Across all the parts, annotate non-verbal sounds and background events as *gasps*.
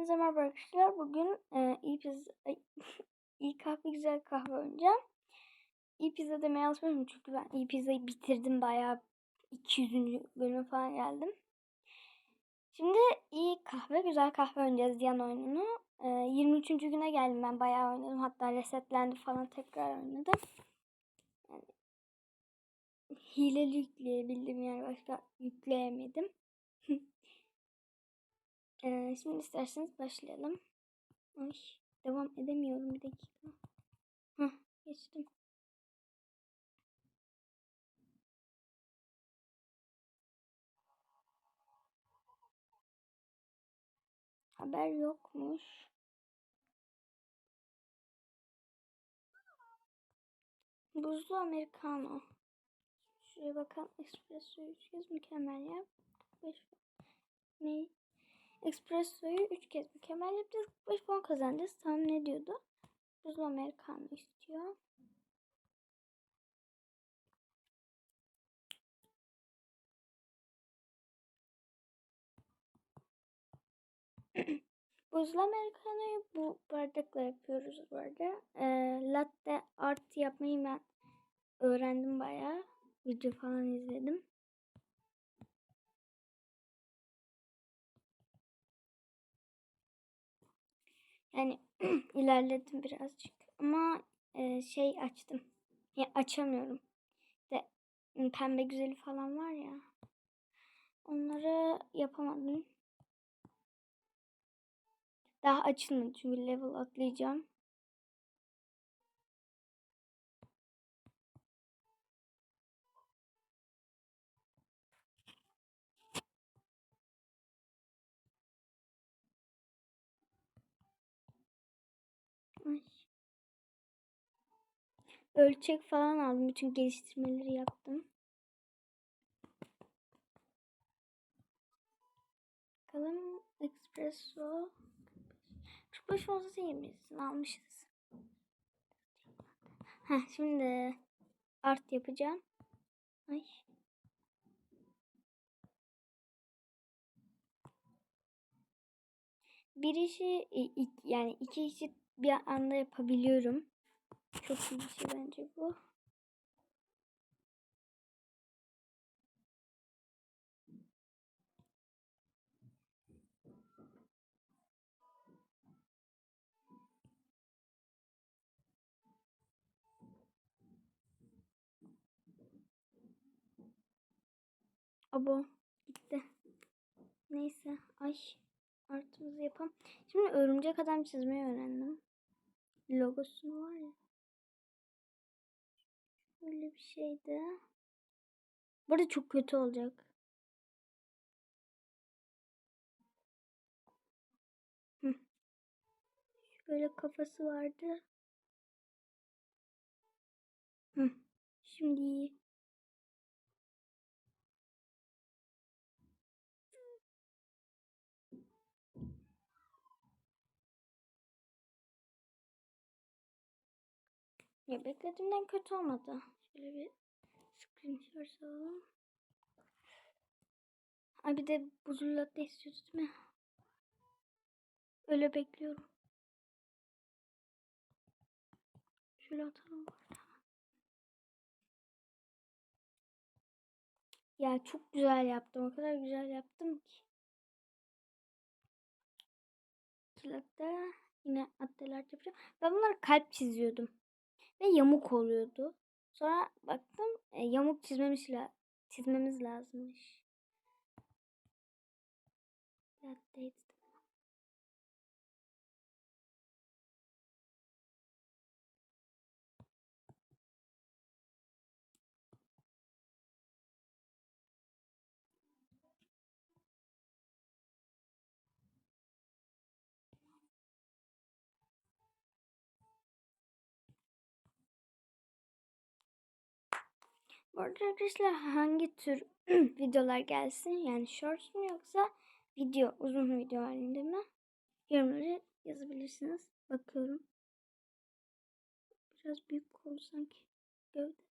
Hepinize merhaba arkadaşlar. Bugün e, iyi pizza, *laughs* iyi kahve güzel kahve oynayacağım. İyi pizza demeye alışmışım çünkü ben iyi pizzayı bitirdim bayağı 200. bölüme falan geldim. Şimdi iyi kahve güzel kahve oynayacağız diyen oyununu. E, 23. güne geldim ben bayağı oynadım. Hatta resetlendi falan tekrar oynadım. Yani, hileli yükleyebildim yani başka yükleyemedim. *laughs* Ee, şimdi isterseniz başlayalım. Ay, devam edemiyorum bir dakika. Hah, geçtim. Haber yokmuş. Buzlu americano. Şuraya bakalım. Espresso 3 kez mükemmel yap. 5 ne? Espresso'yu 3 kez mükemmel yapacağız. 5 puan kazanacağız. Tam ne diyordu? Buzlu americano istiyor. *clears throat* Buzlu americano'yu bu bardakla yapıyoruz bu arada. E, latte art yapmayı ben öğrendim bayağı. Video falan izledim. Yani *clears throat* ilerledim birazcık ama e, şey açtım. Ya açamıyorum. De pembe güzeli falan var ya. Onları yapamadım. Daha açılmadı çünkü level atlayacağım. Ölçek falan aldım. Bütün geliştirmeleri yaptım. Bakalım espresso 45 olsa yemesin almışız. Heh, şimdi art yapacağım. Ay. Bir işi yani iki işi bir anda yapabiliyorum. Çok iyi bir şey bence bu. Abo gitti. Neyse ay artımızı yapalım. Şimdi örümcek adam çizmeyi öğrendim. Logosu var ya. Böyle bir şeydi. Burada çok kötü olacak. Şöyle kafası vardı. Şimdi iyi. Ya beklediğimden kötü olmadı. Şöyle bir screenshot alalım. Ay bir de buzlu latte istiyordu değil mi? Öyle bekliyorum. Şöyle atalım burada. Ya çok güzel yaptım. O kadar güzel yaptım ki. Latte. Yine atteler yapacağım. Ben bunları kalp çiziyordum ve yamuk oluyordu. Sonra baktım e, yamuk çizmemiz, la çizmemiz lazımmış. Update. Bu arada arkadaşlar hangi tür *clears throat* videolar gelsin? Yani short mu yoksa video, uzun video halinde mi? Yorumları yazabilirsiniz. Bakıyorum. Biraz büyük oldu sanki. Gövde.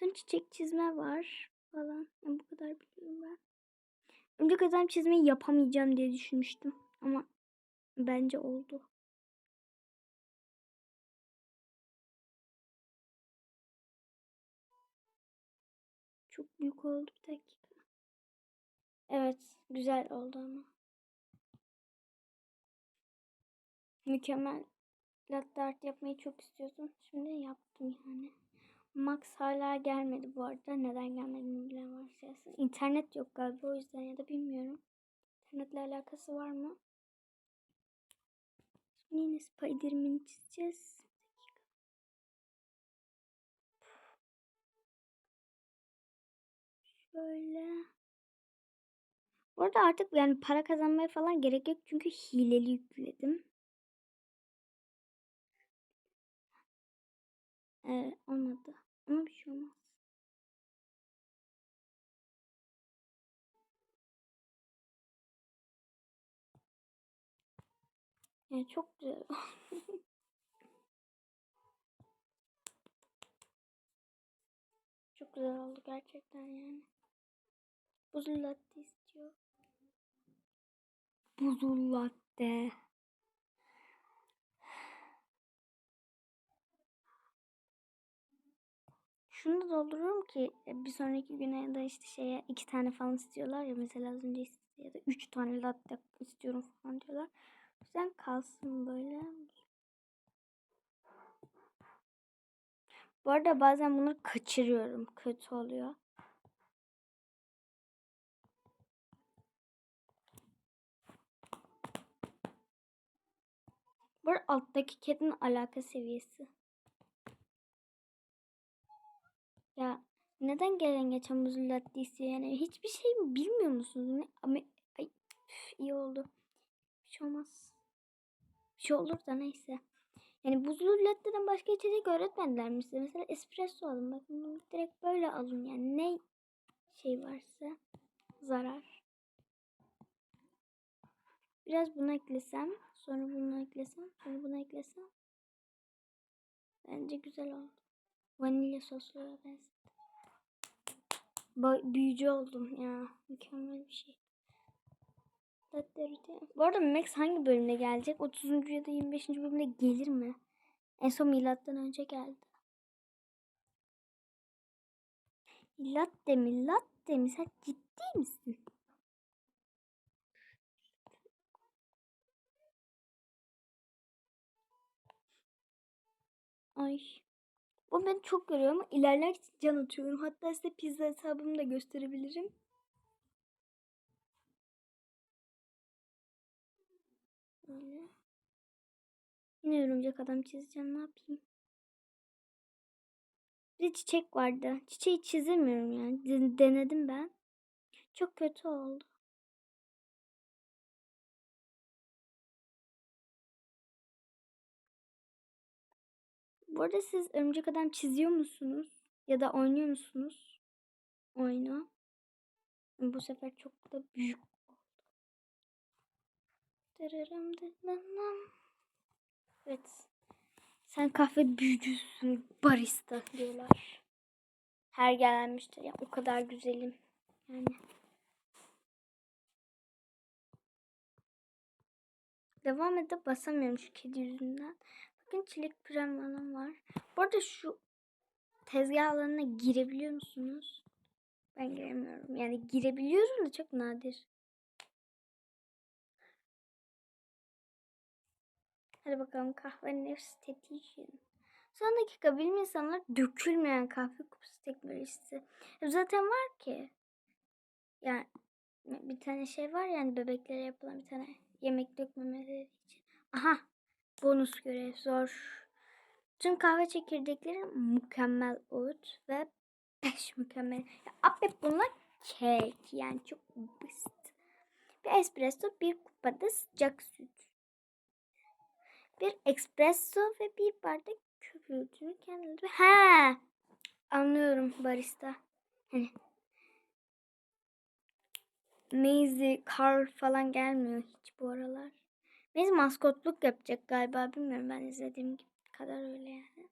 Sonra çiçek çizme var falan. Yani bu kadar biliyorum ben. Örümcek adam çizmeyi yapamayacağım diye düşünmüştüm. Ama bence oldu. Büyük oldu bir dakika. Evet güzel oldu ama. Mükemmel latte art yapmayı çok istiyordum. Şimdi yaptım yani. Max hala gelmedi bu arada. Neden gelmediğini bilen varsa. İnternet yok galiba o yüzden ya da bilmiyorum. İnternetle alakası var mı? Şimdi yine Spiderman'i çizeceğiz. Şöyle. Bu arada artık yani para kazanmaya falan gerek yok çünkü hileli yükledim. Ee, olmadı. Ama bir şey olmaz. Yani çok güzel. *laughs* çok güzel oldu gerçekten yani. Buzul latte istiyor. Buzul latte. Şunu da doldururum ki e, bir sonraki güne ya da işte şeye iki tane falan istiyorlar ya mesela az önce istedi ya da üç tane latte istiyorum falan diyorlar. O yüzden kalsın böyle. Bu arada bazen bunları kaçırıyorum. Kötü oluyor. Bu alttaki kedinin alaka seviyesi. Ya neden gelen geçen istiyor yani hiçbir şey bilmiyor musunuz? Ne? Ama ay, üf, iyi oldu. Bir şey olmaz. Bir şey olur da neyse. Yani buzlu latte'den başka içecek öğretmediler mi size? Mesela espresso alın. Bakın direkt böyle alın yani. Ne şey varsa zarar. Biraz bunu eklesem. Sonra bunu eklesem. Sonra bunu eklesem. Bence güzel oldu. Vanilya soslu benzetti. Büyücü oldum ya. Mükemmel bir şey. Bu arada Max hangi bölümde gelecek? 30. ya da 25. bölümde gelir mi? En son milattan önce geldi. Latte mi? Latte mi? Sen ciddi misin? Ay. Bu beni çok görüyor ama ilerlerken can atıyorum. Hatta size pizza hesabımı da gösterebilirim. Böyle. Yine örümcek adam çizeceğim. Ne yapayım? Bir çiçek vardı. Çiçeği çizemiyorum yani. Denedim ben. Çok kötü oldu. Bu arada siz örümcek adam çiziyor musunuz? Ya da oynuyor musunuz? Oyunu. Bu sefer çok da büyük Evet. Sen kahve büyücüsün barista diyorlar. Her gelen müşteri ya o kadar güzelim. Yani. Devam edip basamıyorum şu kedi yüzünden. Bakın çilek pürem falan var. Bu arada şu tezgah alanına girebiliyor musunuz? Ben giremiyorum. Yani girebiliyorum da çok nadir. Hadi bakalım kahvenin estetiği. Son dakika bilim insanlar dökülmeyen kahve kutusu teknolojisi. Zaten var ki. Yani bir tane şey var yani bebeklere yapılan bir tane yemek dökmemeleri için. Aha bonus görev zor. Tüm kahve çekirdekleri mükemmel oat ve 5 mükemmel. Ya, abi bunlar kek yani çok basit. Bir espresso bir kupada sıcak süt bir espresso ve bir bardak köpüğünü kendine. Ha, anlıyorum barista. Hani Maisie, Carl falan gelmiyor hiç bu aralar. Maisie maskotluk yapacak galiba bilmiyorum ben izlediğim kadar öyle yani.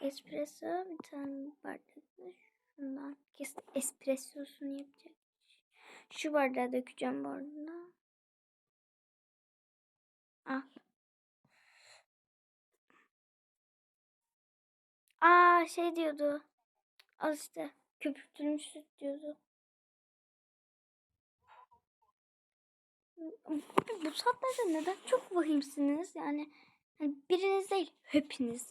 Espresso bir tane bardak şundan kesin espressosunu yapacak. Şu bardağı dökeceğim bu arada. Al. Aa şey diyordu. Al işte. Köpürtülmüş süt diyordu. Bu saatlerde neden çok vahimsiniz? Yani, yani biriniz değil, hepiniz.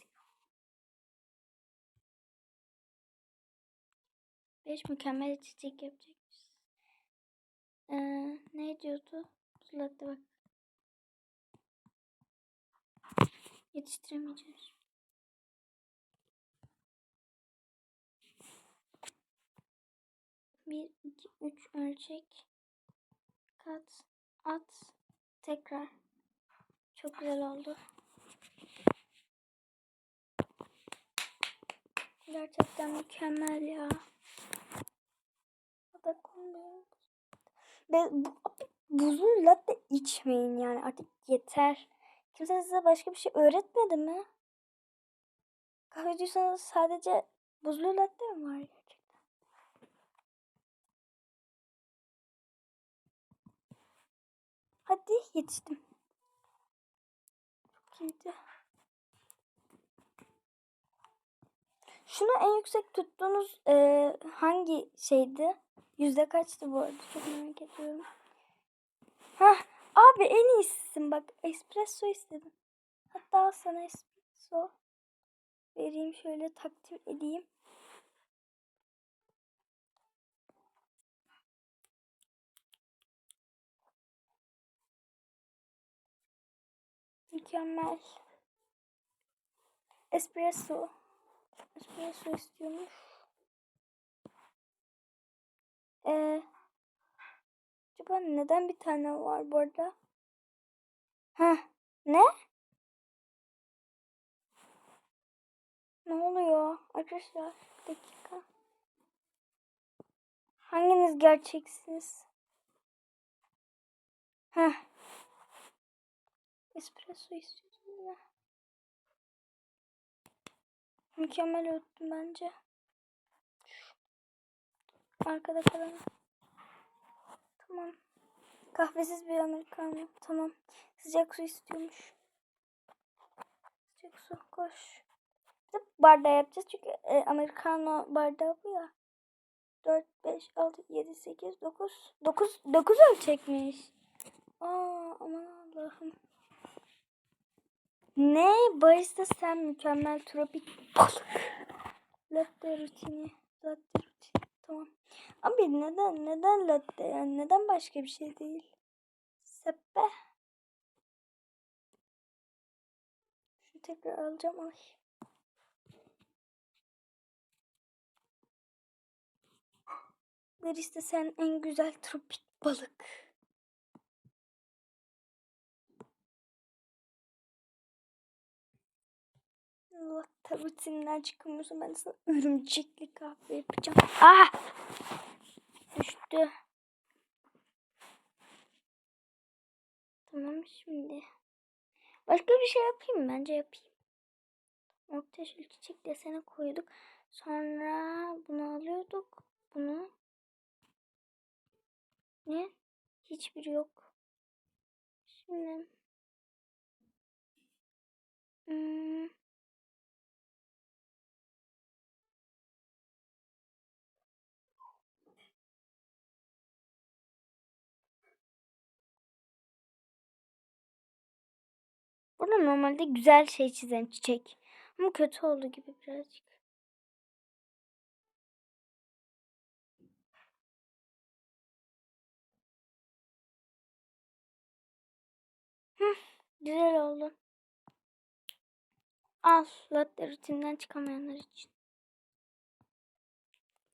Beş mükemmel çiçek yapacakmış. Ee, ne diyordu? Zulatta bak. Yetiştiremeyeceğiz. Bir, iki, üç ölçek. Kat, at, tekrar. Çok güzel oldu. Gerçekten mükemmel ya. O. Ve bu, buzlu latte içmeyin yani artık yeter. Kimse size başka bir şey öğretmedi mi? Kahveciysanız sadece buzlu latte mi var yetiştim. Çok. Şunu en yüksek tuttuğunuz e, hangi şeydi? Yüzde kaçtı bu arada? Çok merak ediyorum. Hah, abi en iyisisin bak. Espresso istedim. Hatta sana espresso vereyim şöyle takdim edeyim. Mükemmel. Espresso. Espresso istiyormuş. Ee, acaba neden bir tane var burada? Ha, ne? Ne oluyor arkadaşlar? Bir dakika. Hanginiz gerçeksiniz? Ha. Espresso istiyordum ya. Mükemmel öttüm bence. Arkada kalan. Tamam. Kahvesiz bir americano. Tamam. Sıcak su istiyormuş. Sıcak su koş. Bir de bardağı yapacağız çünkü e, americano bardağı bu ya. 4, 5, 6, 7, 8, 9. 9, 9 ölçekmiş. Aa aman. Ne? Barista sen mükemmel tropik balık. Latte rutini. Latte rutini. Tamam. Abi neden? Neden latte? Yani neden başka bir şey değil? Seppe. Şunu tekrar alacağım. Ay. *gasps* Barista sen en güzel tropik balık. Allah rutininden çıkamıyorsun. Ben sana örümcekli kahve yapacağım. Ah! Düştü. Tamam şimdi. Başka bir şey yapayım? Bence yapayım. Orta yeşil çiçek desene koyduk. Sonra bunu alıyorduk. Bunu. Ne? Hiçbiri yok. Şimdi. Hmm. Burada normalde güzel şey çizen çiçek. Ama kötü oldu gibi birazcık. Hı, güzel oldu. Al latte rutinden çıkamayanlar için.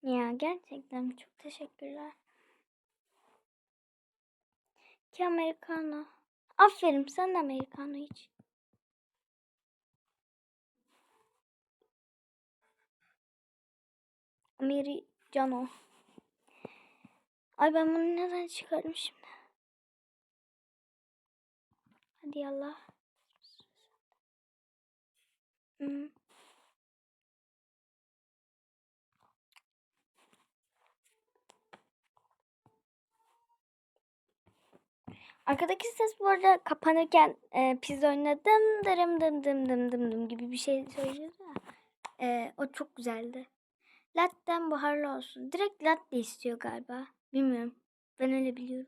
Ya gerçekten çok teşekkürler. Ki americano. Aferin sen de americano iç. Americano. Ay ben bunu neden çıkardım şimdi? Hadi Allah. Hmm. Arkadaki ses bu arada kapanırken e, pizza oynadım dırım dım dım dım dım dım gibi bir şey söylüyordu ya. E, o çok güzeldi. Latte'den buharlı olsun. Direkt latte istiyor galiba. Bilmiyorum. Ben öyle biliyorum.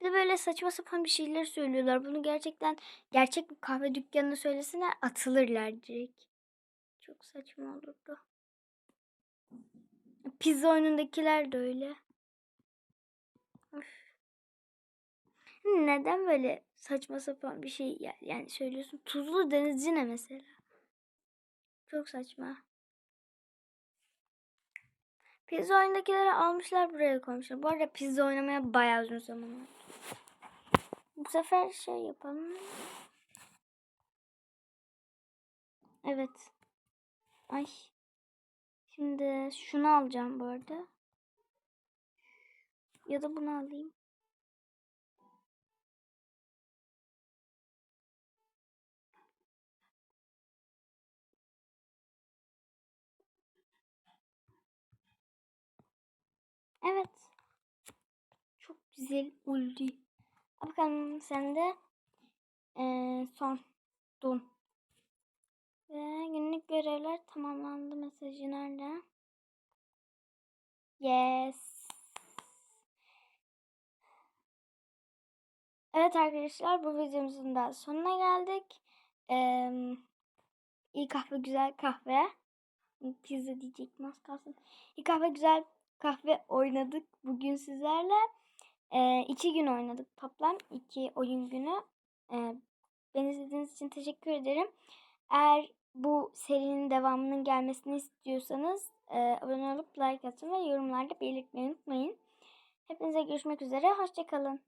Bir de böyle saçma sapan bir şeyler söylüyorlar. Bunu gerçekten gerçek bir kahve dükkanına söylesene atılırlar direkt. Çok saçma olurdu. Pizza oyunundakiler de öyle. Öf. Neden böyle saçma sapan bir şey ya- yani söylüyorsun? Tuzlu denizci ne mesela? Çok saçma. Pizza oyundakileri almışlar buraya koymuşlar. Bu arada pizza oynamaya bayağı uzun zaman oldu. Bu sefer şey yapalım. Evet. Ay. Şimdi şunu alacağım bu arada. Ya da bunu alayım. Evet. Çok güzel oldu. Al Bakalım sen de eee, son don. Ve günlük görevler tamamlandı mesajı nerede? Yes. Evet arkadaşlar bu videomuzun da sonuna geldik. Eee iyi kahve güzel kahve. Pizza diyecektim az kalsın. İyi kahve güzel kahve oynadık bugün sizlerle. Ee, iki gün oynadık toplam. iki oyun günü. Ee, beni izlediğiniz için teşekkür ederim. Eğer bu serinin devamının gelmesini istiyorsanız e, abone olup like atın ve yorumlarda belirtmeyi unutmayın. Hepinize görüşmek üzere. Hoşçakalın.